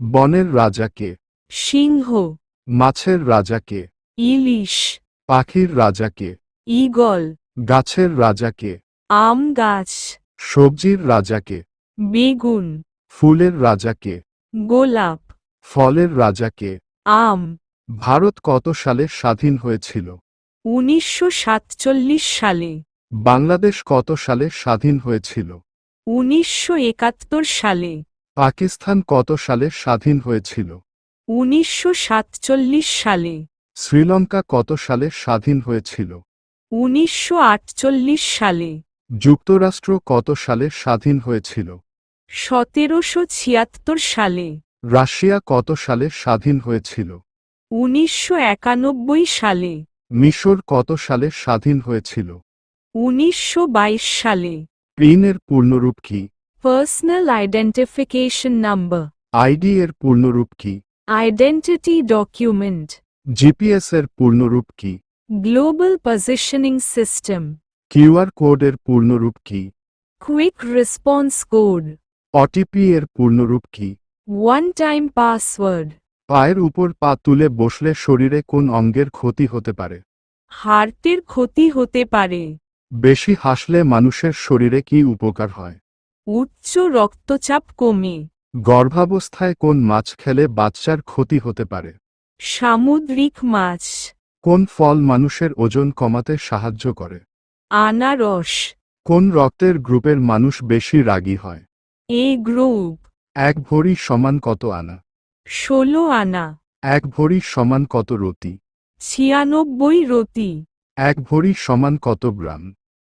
বনের রাজাকে সিংহ। মাছের রাজাকে ইলিশ। পাখির রাজাকে ঈগল। গাছের রাজাকে আম গাছ। সবজির রাজাকে বেগুন। ফুলের রাজাকে গোলাপ। ফলের রাজাকে আম। ভারত কত সালে স্বাধীন হয়েছিল? উনিশশো সাতচল্লিশ সালে। বাংলাদেশ কত সালে স্বাধীন হয়েছিল? উনিশশো একাত্তর সালে। পাকিস্তান কত সালে স্বাধীন হয়েছিল? উনিশশো সাতচল্লিশ সালে। শ্রীলঙ্কা কত সালে স্বাধীন হয়েছিল? উনিশশো আটচল্লিশ সালে। যুক্তরাষ্ট্র কত সালে স্বাধীন হয়েছিল? সতেরোশো ছিয়াত্তর সালে। রাশিয়া কত সালে স্বাধীন হয়েছিল? উনিশশো একানব্বই সালে। মিশর কত সালে স্বাধীন হয়েছিল? উনিশশো বাইশ সালে। পিনের পূর্ণরূপ কি? পার্সোনাল আইডেন্টিফিকেশন নাম্বার আইডি এর পূর্ণরূপ কি? আইডেন্টিটি ডকুমেন্ট জিপিএস এর পূর্ণরূপ কি? Global positioning system QR code এর পূর্ণরূপ কি? কুইক রেসপন্স কোড অটিপি এর পূর্ণরূপ কি? ওয়ান টাইম পাসওয়ার্ড পায়ের উপর পা তুলে বসলে শরীরে কোন অঙ্গের ক্ষতি হতে পারে? হার্টের ক্ষতি হতে পারে। বেশি হাসলে মানুষের শরীরে কি উপকার হয়? উচ্চ রক্তচাপ কমে। গর্ভাবস্থায় কোন মাছ খেলে বাচ্চার ক্ষতি হতে পারে? সামুদ্রিক মাছ। কোন ফল মানুষের ওজন কমাতে সাহায্য করে? আনারস। কোন রক্তের গ্রুপের মানুষ বেশি রাগী হয়? এ গ্রুপ এক ভরি সমান কত আনা? ষোলো আনা। এক ভরি সমান কত রতি ছিয়ানব্বই রতি এক ভরি সমান কত গ্রাম?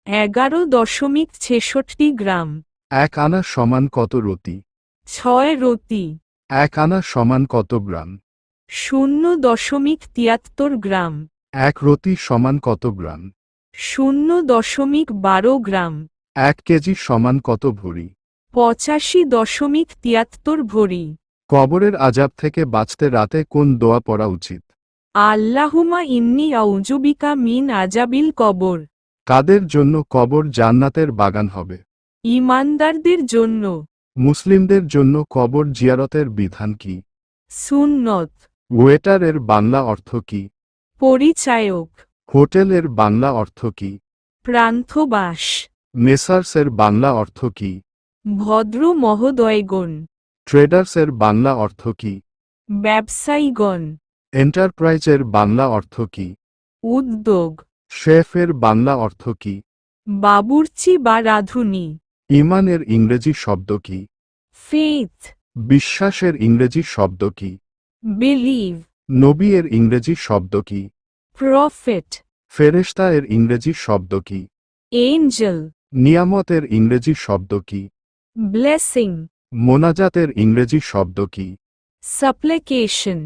এগারো দশমিক ছেষট্টি গ্রাম। এক আনা সমান কত রতি? ছয় রতি। এক আনা সমান কত গ্রাম? শূন্য দশমিক তিয়াত্তর গ্রাম। এক রতি সমান কত গ্রাম? শূন্য দশমিক বারো গ্রাম। এক কেজি সমান কত ভরি? পঁচাশি দশমিক তিয়াত্তর ভরি। কবরের আজাব থেকে বাঁচতে রাতে কোন দোয়া পড়া উচিত? আল্লাহুমা ইন্নি আউজুবিকা মিন আজাবিল কবর। কাদের জন্য কবর জান্নাতের বাগান হবে? ইমানদারদের জন্য। মুসলিমদের জন্য কবর জিয়ারতের বিধান কি? সুন্নত। ওয়েটারের বাংলা অর্থ কি? পরিচায়ক। হোটেলের বাংলা অর্থ কি? প্রান্থবাস মেসার্সের বাংলা অর্থ কি? ভদ্র মহোদয়গণ। ট্রেডার্সের বাংলা অর্থ কি? ব্যবসায়ীগণ। এন্টারপ্রাইজের বাংলা অর্থ কি? উদ্যোগ। শেফের বাংলা অর্থ কি? বাবুর্চি বা রাধুনি। ইমানের ইংরেজি শব্দ কি? ফেথ বিশ্বাসের ইংরেজি শব্দ কি? বিলিভ নবী এর ইংরেজি শব্দ কি? প্রফেট ফেরেশতা এর ইংরেজি শব্দ কি? এঞ্জেল নিয়ামতের ইংরেজি শব্দ কি? ব্লেসিং মোনাজাতের ইংরেজি শব্দ কি? সাপ্লিকেশন